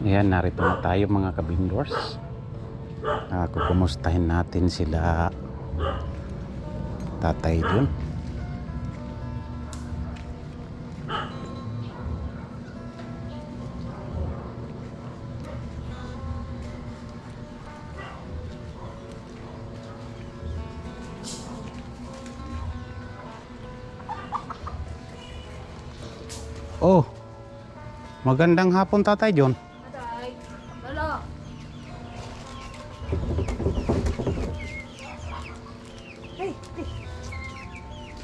Ayan, narito na tayo mga kabindors. Uh, kukumustahin natin sila tatay dun. Oh, magandang hapon tatay John.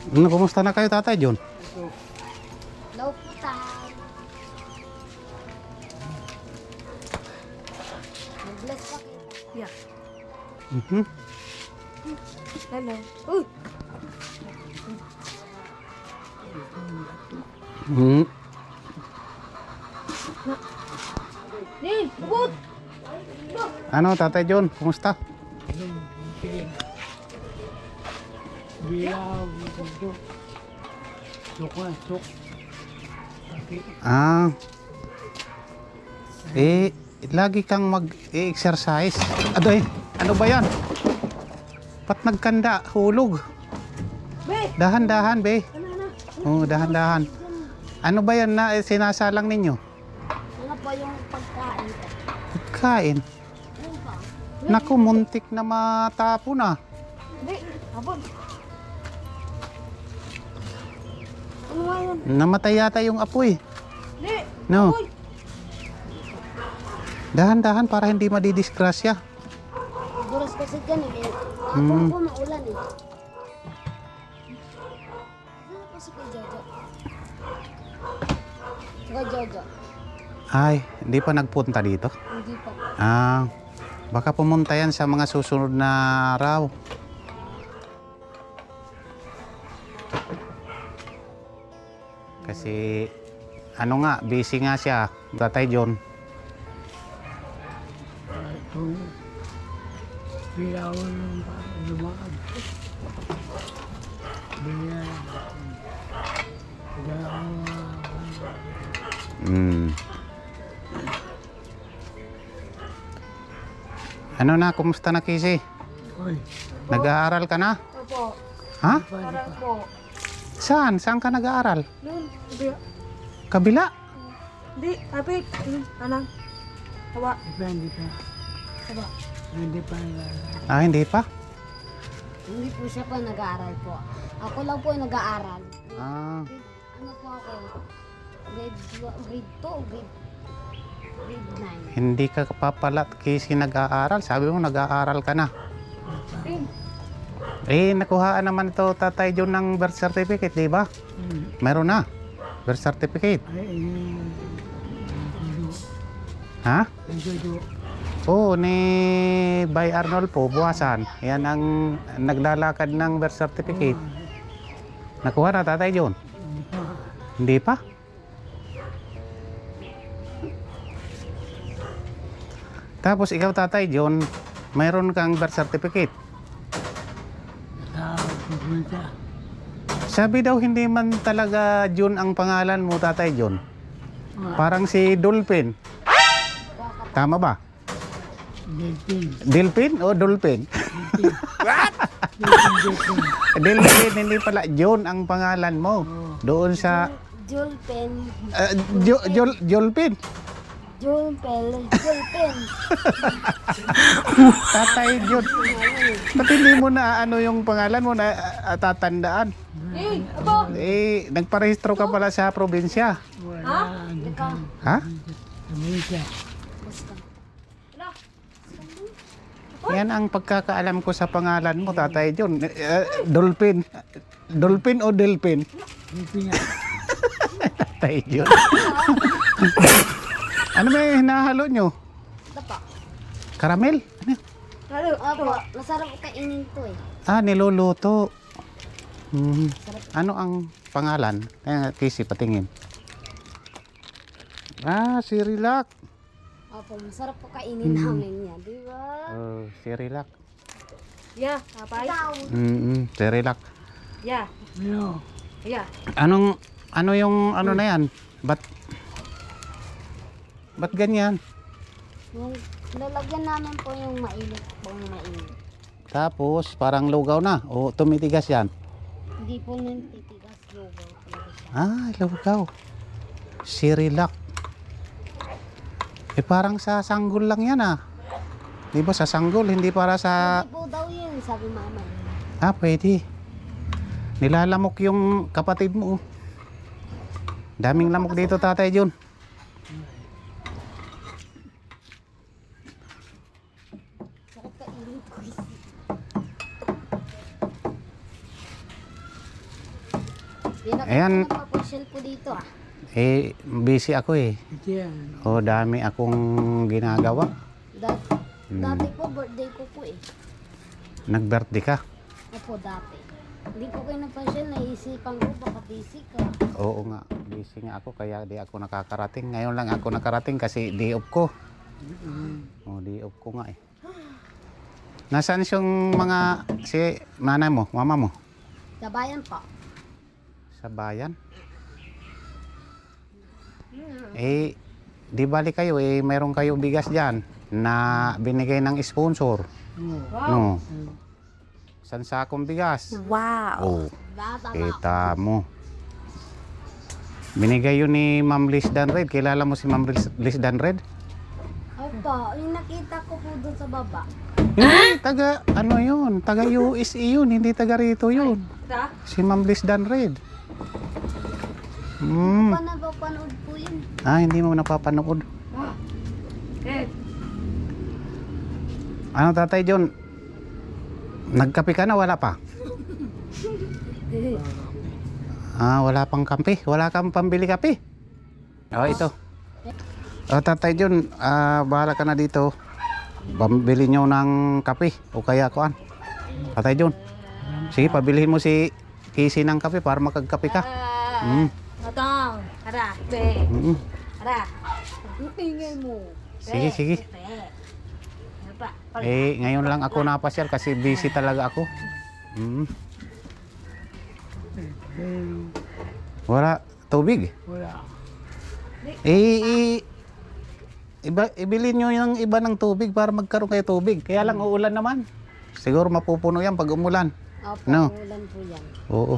Ano, kumusta na kayo tatay John? Hello po tayo. Mag-bless pa kita. Yeah. Mhm. Hello. Uy! Mhm. Nin! Abot! Ano tatay John, kumusta? Bilaw, ito. Sok na, sok. Ah. Eh, lagi kang mag-exercise. Adoy, ano ba yan? Pat nagkanda, hulog. Dahan-dahan, be. Ano na? Oh, dahan-dahan. Ano ba yan na eh, sinasalang ninyo? Ano pa yung pagkain ko? Kain. Ano pa? Naku, muntik na matapo na. Be! Abot! Yun? Namatay yata yung apoy. Be! No. Dahan-dahan para hindi madidisgrasya. Duras kasi dyan eh. Hmm. Po maulan eh. Ano pa si Kuya Jojo? Si Kuya Jojo? Ay, hindi pa nagpunta dito. Hindi pa. Ah, baka pumunta yan sa mga susunod na araw. Kasi, ano nga, busy nga siya, Tatay John. Ito. Bilaw ng lumaan. Bilaw. Bilaw. Mm. Ano na, kumusta na Kisi? Uy, Nag-aaral ka na? Opo. Ha? pa, Parang po. Saan? Saan ka nag-aaral? Nun, hindi. Kabila? Hindi, kapit. Anang. Tawa. Depende pa. Tawa. Hindi pa. Ah, hindi pa? Hindi po siya pa nag-aaral po. Ako lang po nag-aaral. Ah, Ano po ako? Grade, dua- grade 2, grade, grade 9. hindi ka pa pala Kisi nag-aaral. Sabi mo nag-aaral ka na. Rin. Eh, nakuhaan naman ito Tatay John ng birth certificate, di ba? Hmm. Meron na. Birth certificate. Ay, eh. Ha? Oo, ni Bay Arnold po, buwasan. Yan ang naglalakad ng birth certificate. Nakuha na, Tatay John? Hindi pa? Tapos ikaw, Tatay John, mayroon kang birth certificate. Pupunta. Sabi daw hindi man talaga John ang pangalan mo, Tatay John. Parang si Dolphin. Tama ba? Delpin. Delphin o Dolphin? Delpin. Delphin, hindi pala John ang pangalan mo. Doon sa... Julpen. Uh, jo, Jol, Jolphin. Julpel. Julpen. Tatay John. Ba't hindi mo na ano yung pangalan mo na ah, tatandaan? Eh, abo. Eh, nagparehistro ka pala sa probinsya. Ha? Amerika. Basta. Wala. Yan ang pagkakaalam ko sa pangalan mo, Tatay John. Eh, eh, Dolphin. Dolphin o Delphin? Tatay John. ano may hinahalo nyo? Ito pa. Caramel? Ano? yun? Ano? Apo. Masarap kainin to eh. Ah, niluluto. Hmm. Ano ang pangalan? Kaya Kisi, patingin. Ah, si Relax. Opo, masarap po kainin namin yan. Di ba? Oh, si Relax. Yeah, kapay. Mm si Relax. Yeah. Ano? Yeah. Anong, ano yung, ano na yan? Ba't, ba't ganyan? Yung lalagyan namin po yung mainit pong mainit. Tapos parang lugaw na o tumitigas yan. Hindi po nang titigas lugaw talaga siya. Ah, lugaw. Sirilak. Eh parang sa sanggol lang yan ah. Di ba sa sanggol, hindi para sa... Hindi po daw yun, sabi mama. Ah, pwede. Nilalamok yung kapatid mo. oh. Daming lamok dito tatay Jun. Sakit ka ilong ko. Ayan. Papasyal po dito ah. Eh, busy ako eh. Yan. O dami akong ginagawa. Dati, Hmm. dati po, birthday ko po eh. Nag-birthday ka. Opo, dati. Hindi ko kayo napasyal, naisipan ko, baka busy ka. Oo nga, busy nga ako kaya di ako nakakarating. Ngayon lang ako nakarating kasi day off ko. O, day off ko nga eh. Nasaan yung mga si nanay mo, mama mo? Sa bayan po. Sa bayan? Eh, di bali kayo eh, mayroon kayo bigas dyan na binigay ng sponsor. No. San sakong bigas? Wow. Oh, kita mo. Binigay yun ni Ma'am Liz Danred. Kilala mo si Ma'am Liz- Liz Danred? Opo, yung nakita ko po doon sa baba. Hindi, taga, ano yun? Taga USE yun, hindi taga rito yun. Si Ma'am Liz Danred. Hmm. Pa napapanood po yun. Ah, hindi mo napapanood. Ano tatay John? Nagkape ka na? Wala pa? Ah, wala pang kape. Wala kang pambili kape. Oh, ito. Oh, tatay John, ah, bahala ka na dito. Pambili nyo ng kape o kaya kuan. Tatay John. Sige, pabilihin mo si Casey ng kape para makagkape ka. Mm. Otong, tara, be. Mm. Tara. Ang ingay mo. Sige, sige. Ano pa? Eh, ngayon lang ako napasyal kasi busy talaga ako. Mm. Eh, Wala tubig. wala. Eh, i- iba, ibili nyo yung iba ng tubig para magkaroon kayo tubig. Kaya lang uulan naman. Siguro mapupuno yan pag umulan. Opo, No. ulan po yan. Oo.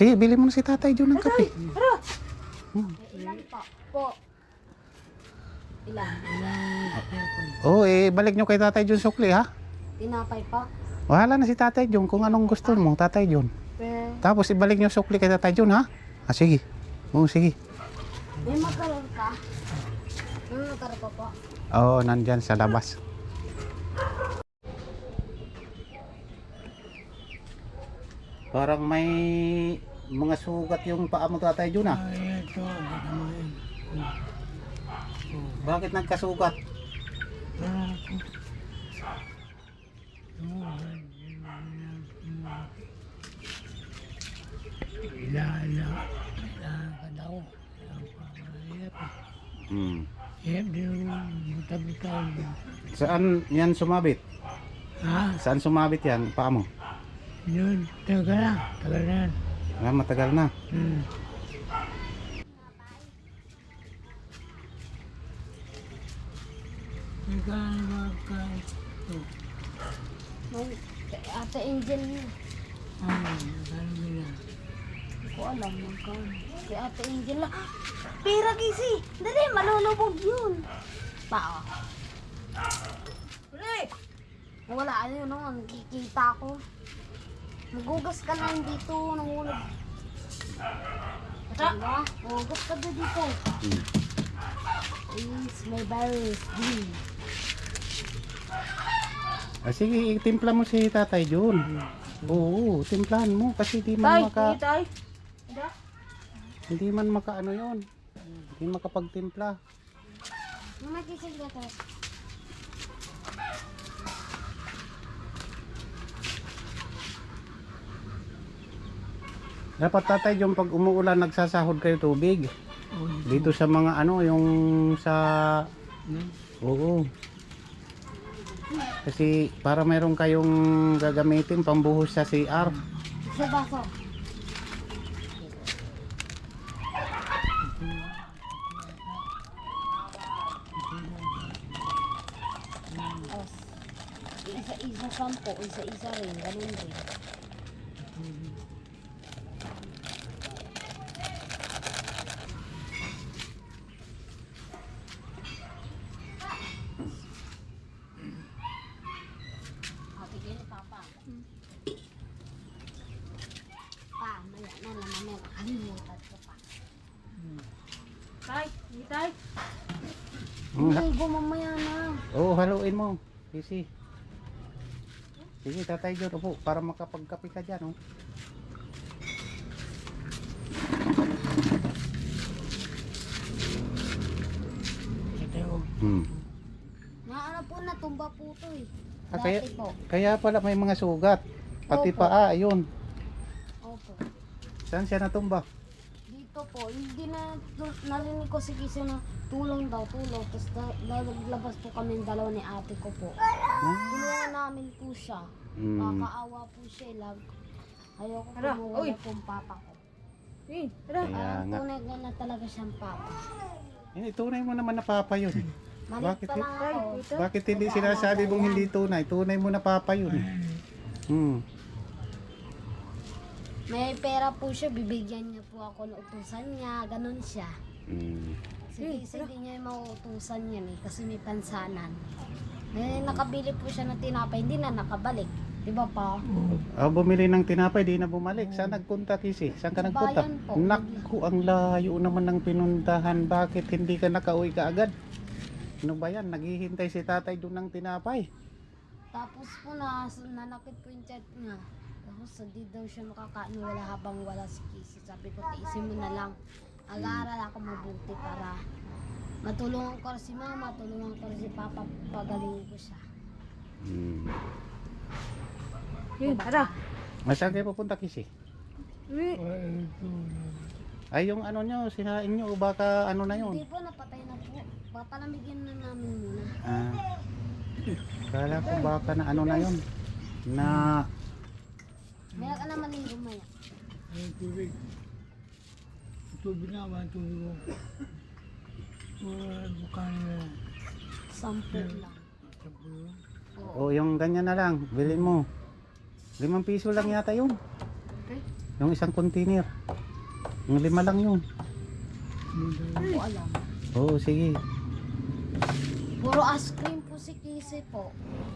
Sige, bili mo na si tatay John ng kape. Ilan po? Po. Ilan? Oo, eh, balik nyo kay tatay John sukli, ha? Tinapay po? Wala na si tatay John kung anong gusto mo, tatay John. Pe. Tapos ibalik nyo sukli kay tatay John, ha? Ah, sige. Oo, sige. May makaroon ka? May makaroon pa po? Oo, nandyan sa labas. Parang may mga sugat yung paa mo tatay Jun ah. Ay, ito. Bakit nagkasugat? Ah, Ila, ila. Lakad ako. Hirap. Hmm. Yung buta-buta. Saan yan sumabit? Ha? Saan sumabit yan paa mo? Yun. Tagal na. Tagal na. Ah, matagal na. Hmm. Ate Angel niya. Ano, ano nila? Hindi ko alam magkano. Kay Ate Angel lang. Pira gisi! Dali, malulubog yun. Pao. Wala, ano yun, no? nakikita ko. Nagugas ka lang dito, nangulog. Diba? Nagugas ka na dito. Hmm. Is my virus. D. Ah, sige, timpla mo si tatay Jun. Oo, timplahan mo kasi di man maka... tay. Hindi man maka ano yun. Hindi makapagtimpla. Mama, kisig ka tayo. Dapat tatay yung pag umuulan nagsasahod kayo tubig. Dito sa mga ano, yung sa... Oo. Kasi para mayroon kayong gagamitin pambuhos sa CR. Sa baso. Isa-isa sampo, isa-isa rin, ganun rin. Ate, gini, papa. Pa, maya na naman yan. Kalimutan ko pa. Tay, hindi tay. Ligo mamaya na. Oo, haluin mo. Easy. Sige, tatay John, upo, para makapagkape ka dyan, oh. Hmm. Na ano po, natumba po to eh. Ah, Dati kaya- po. Kaya pala may mga sugat. Pati Opo. paa, ayun. Opo. Saan siya natumba? Dito po, hindi na narinig ko si Kisa na tulong daw, tulong. Tapos naglabas po kami dalawa ni ate ko po. Tulungan namin po siya. Hmm. Kakaawa po siya. eh, Lag. Ayoko Ara, po uy. mawala pong papa ko. Eh, tara. Kaya nga. tunay ko na talaga siyang papa. Hindi, tunay mo naman na papa yun. Maliit Bakit pa eh? lang ako. Bakit hindi sinasabi mong hindi tunay? Tunay mo na papa yun. Hmm. May pera po siya, bibigyan niya po ako ng utusan niya. Ganon siya. Hmm. Si Kisa hindi niya mauutusan yan eh, kasi may pansanan. May nakabili po siya ng tinapay, hindi na nakabalik. Di ba pa? Ah, bumili ng tinapay, di na bumalik. Saan nagpunta, Kisi? Saan ka Sa nagpunta? bayan po. Naku, ang layo naman ng pinuntahan. Bakit hindi ka nakauwi ka agad? Ano ba yan? Naghihintay si tatay doon ng tinapay. Tapos po na, nanakit po yung chat niya. Tapos hindi daw siya makakaano wala habang wala si Kisi. Sabi ko, tiisin mo na lang.Ag-aaral ako mabuti para matulungan ko si mama, tulungan ko si papa, pagalingin ko siya. Hmm. Eh, tara. Ah, Saan kayo pupunta, Kisi? Eh, Ay, yung ano nyo, sinain nyo, baka ano na yun? Hindi po, napatay na po. Papalamigin na namin muna. Ah, kala ko baka na ano na yun. Na, Naman yung lumaya. Ay, tubig. Tubig na ba? Tubig ko. Wala, bukan na. Sampo lang. Tapos, Oo. o yung ganyan na lang, bilhin mo. Limang piso lang yata yun. Yung isang container. Yung lima lang yun. Hindi ko alam. Oo, sige. Puro ice cream po si Kisi po.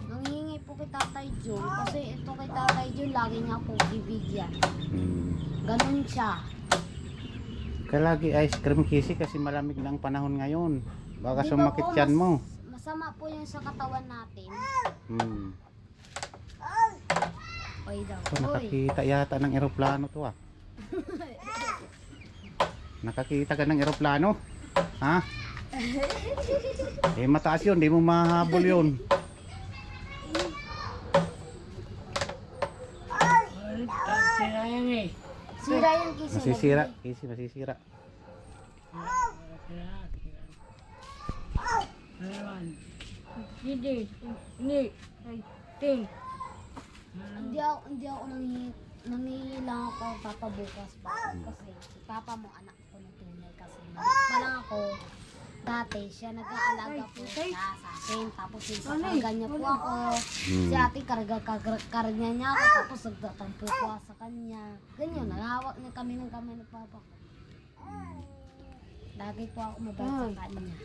Nanghingi po kay Tatay Jun. Kasi ito kay Tatay Jun, lagi niya po bibigyan. Hmm. Ganun siya. Kalagi ice cream kisi kasi malamig na ang panahon ngayon. Baka Di ba sumakit po, yan mas- mo. Masama po yung sa katawan natin. Hmm. Oy daw. So, Oy. nakakita yata ng eroplano to ah. Nakakita ka ng eroplano? Ha? Eh mataas yun, di mo mahabol yun. Ay, sinayang eh. Sira yung Kisi. Masisira, kisi masisira. Sira, sira. Hindi. Hindi. Hindi ako, hindi ako nangihi lang ako papabukas pa. Kasi si papa mo anak ko na tunay kasi. Maliit pa lang ako. Dati siya nag-aalaga po siya sa akin. Tapos yung kakarga niya po ako. Hmm. Si ate karga, karga, karga niya ako. Tapos nagtatampo ko ako sa kanya. Ganyan, nalawak niya kami ng kamay ng papa ko. Lagi po ako mabait sa kanya.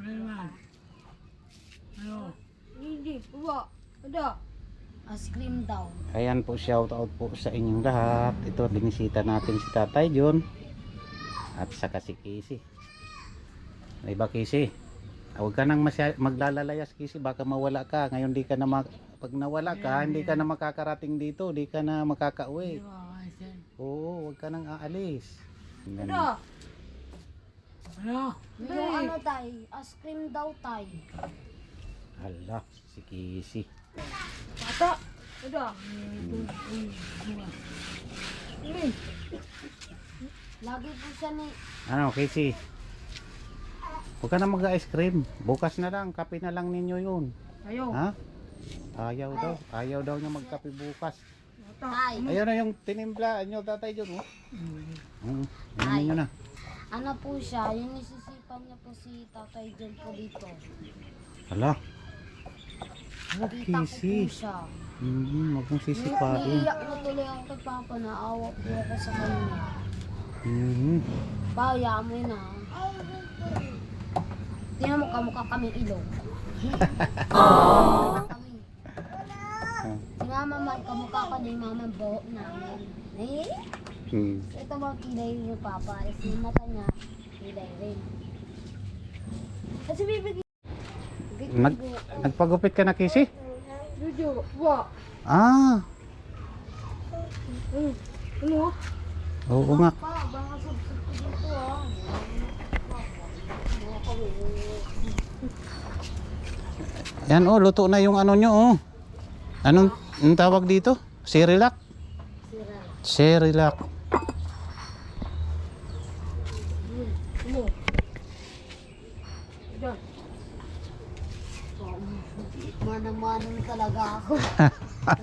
Ano naman? Ano? Hindi. Uwa. Ada. Ice cream daw. Ayan po, shout out po sa inyong lahat. Ito, binisita natin si Tatay John. At saka si Casey. Ay ba Casey? Ah, Huwag ka nang masya- maglalayas Casey, baka mawala ka. Ngayon di ka na mak- pag nawala ka, hindi ka na makakarating dito, di ka na makakauwi. Ano? Oo, huwag ka nang aalis. Ada. Ano? Yung ano tay, ice cream daw tay. Hala, si Casey. Bata. Hindi. Lagi po siya ni... Ano, Casey? Huwag ka na mag-ice cream. Bukas na lang, kape na lang ninyo yun. Ayaw. Ha? Ayaw daw. Ayaw daw niya magkape bukas. Tay, Ayun na yung tinimpla nyo tatay dyan. Oh. Mm. Ay. ninyo na. ano po siya, yung nisisipan niya po si Tatay John po dito. Hala. Ah, Kita ko po kisi. siya. Hmm, wag mong sisipain. Naiiyak na tuloy ako kay Papa na awa po ako sa kanya. Hmm. Baya mo na. Tingnan mo kamukha kami ilong. kami. Si Mama man kamukha ka ni Mama buhok namin. Eh, Hmm. ito mga kilay ni Papa. Is yung mata niya, kilay rin. Kasi bibigyan. Nag, nagpagupit ka na, Kisi? Jojo, wa. Ah, Hmm. Ano? oo nga. Pa, baka subsub ko dito ah. Yan oh, luto na yung ano nyo oh. Anong, anong tawag dito? Cerilac? Sira. Cerilac. Ano? Diyan. Mana-mana na talaga ako.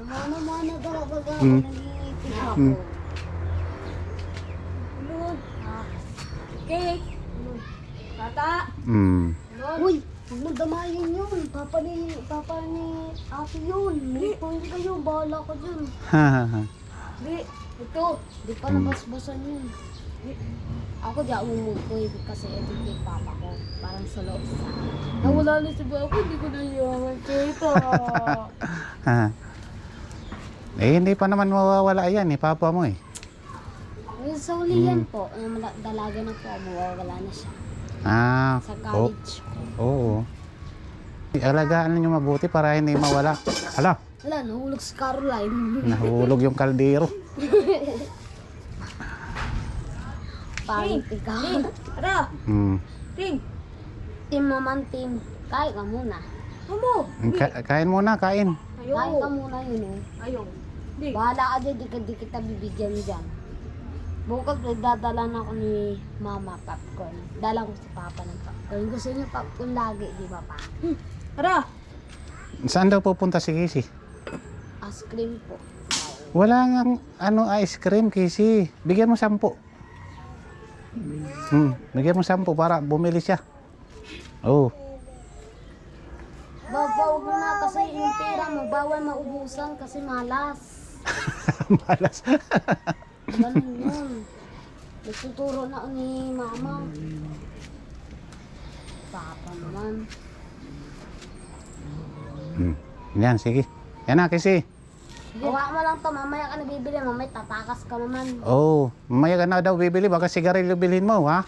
Mana-mana talaga ako. Hmm. Nangingipin ako. Cake. Tata. Hmm. Uy, huwag mo damayin yun. Papa ni, papa ni ate yun. Hindi po, hindi kayo. Bahala ka dyan. Di. Ito. Di pa nabasbasan yun. Ako di ako umukoy kasi ito kay papa ko. Parang sa loob sa Nawala na si Bako. Hindi ko na yung kita. eh, hindi pa naman mawawala yan eh, papa mo eh. Sa uli yan po. Yung mala- dalaga na po, mawawala na siya. Ah, Sa oh, college. oo. Alagaan nyo mabuti para hindi mawala. Hala, Wala, nahulog si Caroline. nahulog yung kaldero. Pangit ikaw. Tara. Hmm. Ting. team naman, team. Kain ka muna. Amo. Ka- kain muna, kain. Kain ka Ayaw. muna yun eh. Ayaw. Di. Bahala ka dyan, di, ka- di kita bibigyan dyan. Bukas dadala na ako ni mama popcorn. Dala ko si papa ng popcorn. Gusto niyo popcorn lagi, di ba pa? Tara. Saan daw pupunta si Casey? Ice cream po. Wala nga ano ice cream, Casey. Bigyan mo sampu. Hmm, bigyan mo sampu para bumili siya. Oh. Babaw mo na kasi yung pera mo, bawal maubusan kasi malas. Malas. Ganun yun. Nagtuturo na ni mama. Papa naman. hmm. Yan, sige. Yan na, Casey. Gawa mo lang to, mamaya ka na bibili, mamaya tatakas ka naman. Oh, mamaya ka na daw bibili. Baka sigarilyo bilhin mo, ha?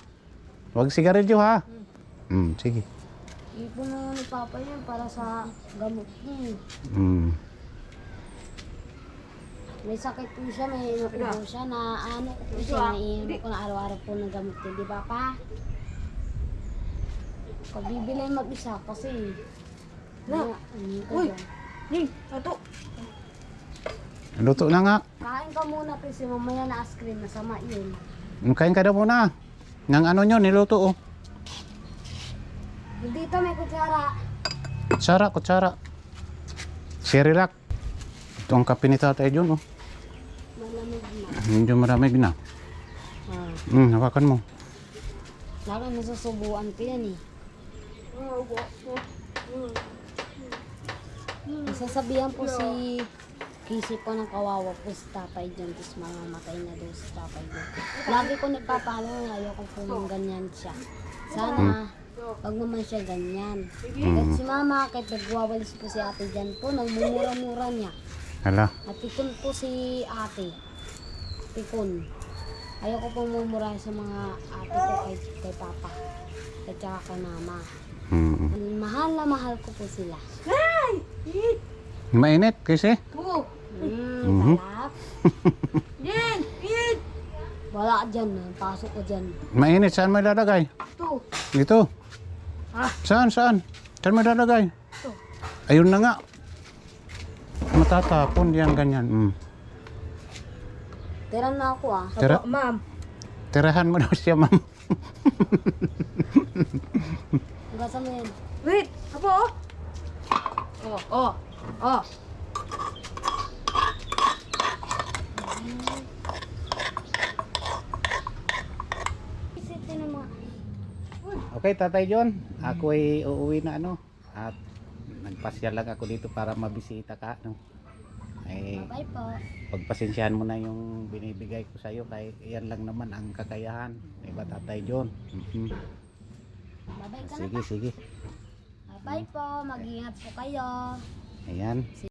Huwag sigarilyo, ha? Hmm, sige. Ipon na ni Papa yun para sa gamot niya. Hmm. May sakit po siya, may ano po siya na ano po siya, naiinom ko na araw-araw po ng gamot niya, di ba pa? Kung bibili mag-isa kasi, Na. ano ka Uy. dyan. Ting. Ato. Luto na nga. Kain ka muna kasi mamaya na ice cream, masama yun. Kain ka daw muna. Nang ano nyo, niluto, oh. Dito may kutsara. Kutsara, kutsara. Cerilac. Ito ang kape ni tatay John, oh. Malamig na. Medyo maramig na. Ah, Hmm, hawakan mo. lalo nasusubuan ko yan eh. Nasasabihan po si Casey po ng kawawa po si Tatay John, tapos mamamatay na daw si Tatay John. Lagi ko nagpapalo, ayoko po ng ganyan siya. Sana, wag naman siya ganyan. Kahit si mama, kahit nagwawalis po si ate dyan po, nagmumura-mura niya. Hala. At pikon po si ate. Pikon. Ayoko po mumura sa mga ate ko kay, kay papa. At saka kay mama. Hmm. Mahal na mahal ko po sila. Ay! Eat. Mainit kasi. Oo. Mm, talap. Yan. Eat. Wala ka dyan, ah. pasok ko dyan. Mainit. Saan mo ilalagay? Ito. Dito. Ah. Saan, saan? Saan mo ilalagay? Ito. Ayun na nga. Matatapon yan ganyan. Hmm. Tira na ako ah. Tira, Apo, ma'am. tirahan mo daw siya, ma'am. Gasa mo yan. Wait. Apo, oh. Oh, oh. Oh. Okay, Tatay John. Ako ay uuwi na ano. At nagpasyal lang ako dito para mabisita ka. No? Ay, Bye po. pagpasensyahan mo na yung binibigay ko sa iyo kay yan lang naman ang kakayahan. Diba Tatay John? Mhm. Ka na Sige, sige. Bye po. Mag-ingat po kayo. Ayan.